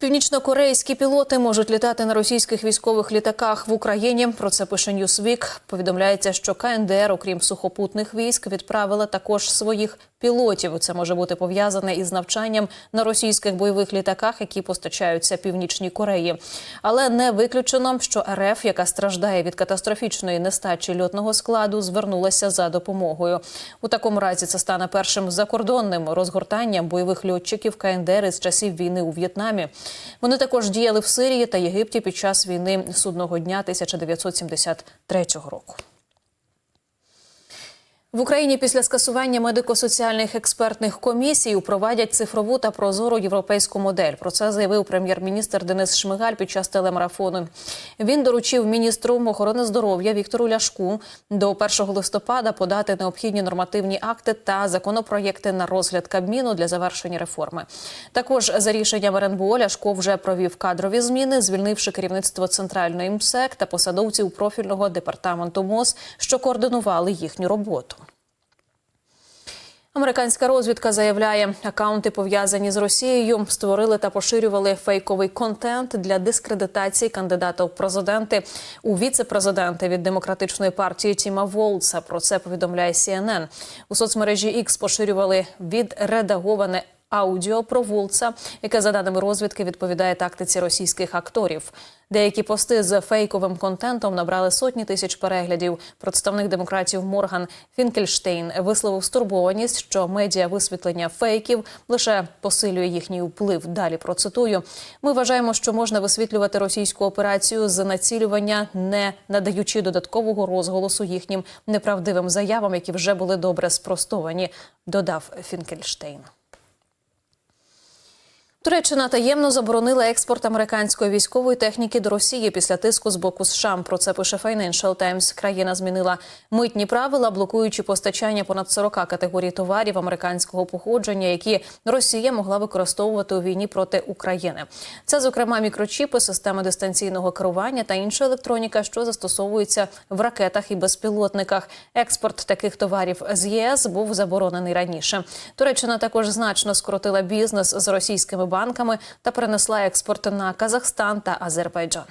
Північнокорейські пілоти можуть літати на російських військових літаках в Україні. Про це пише Newsweek. Повідомляється, що КНДР, окрім сухопутних військ, відправила також своїх пілотів. Це може бути пов'язане із навчанням на російських бойових літаках, які постачаються північній Кореї. Але не виключено, що РФ, яка страждає від катастрофічної нестачі льотного складу, звернулася за допомогою. У такому разі це стане першим закордонним розгортанням бойових льотчиків КНДР із часів війни у В'єтнамі. Вони також діяли в Сирії та Єгипті під час війни судного дня 1973 року. В Україні після скасування медико-соціальних експертних комісій впровадять цифрову та прозору європейську модель. Про це заявив прем'єр-міністр Денис Шмигаль під час телемарафону. Він доручив міністру охорони здоров'я Віктору Ляшку до 1 листопада подати необхідні нормативні акти та законопроєкти на розгляд Кабміну для завершення реформи. Також за рішенням РНБО Ляшко вже провів кадрові зміни, звільнивши керівництво центральної МСЕК та посадовців профільного департаменту МОЗ, що координували їхню роботу. Американська розвідка заявляє, акаунти пов'язані з Росією створили та поширювали фейковий контент для дискредитації кандидата в президенти у віце-президенти від демократичної партії Тіма Волца. Про це повідомляє CNN. У соцмережі X поширювали відредаговане аудіо про Волца, яке за даними розвідки відповідає тактиці російських акторів. Деякі пости з фейковим контентом набрали сотні тисяч переглядів. Представник демократів Морган Фінкельштейн висловив стурбованість, що медіа висвітлення фейків лише посилює їхній вплив. Далі процитую: ми вважаємо, що можна висвітлювати російську операцію з націлювання, не надаючи додаткового розголосу їхнім неправдивим заявам, які вже були добре спростовані. Додав Фінкельштейн. Туреччина таємно заборонила експорт американської військової техніки до Росії після тиску з боку США. Про це пише Financial Times. Країна змінила митні правила, блокуючи постачання понад 40 категорій товарів американського походження, які Росія могла використовувати у війні проти України. Це, зокрема, мікрочіпи, системи дистанційного керування та інша електроніка, що застосовуються в ракетах і безпілотниках. Експорт таких товарів з ЄС був заборонений раніше. Туреччина також значно скоротила бізнес з російськими банками та перенесла експорт на Казахстан та Азербайджан.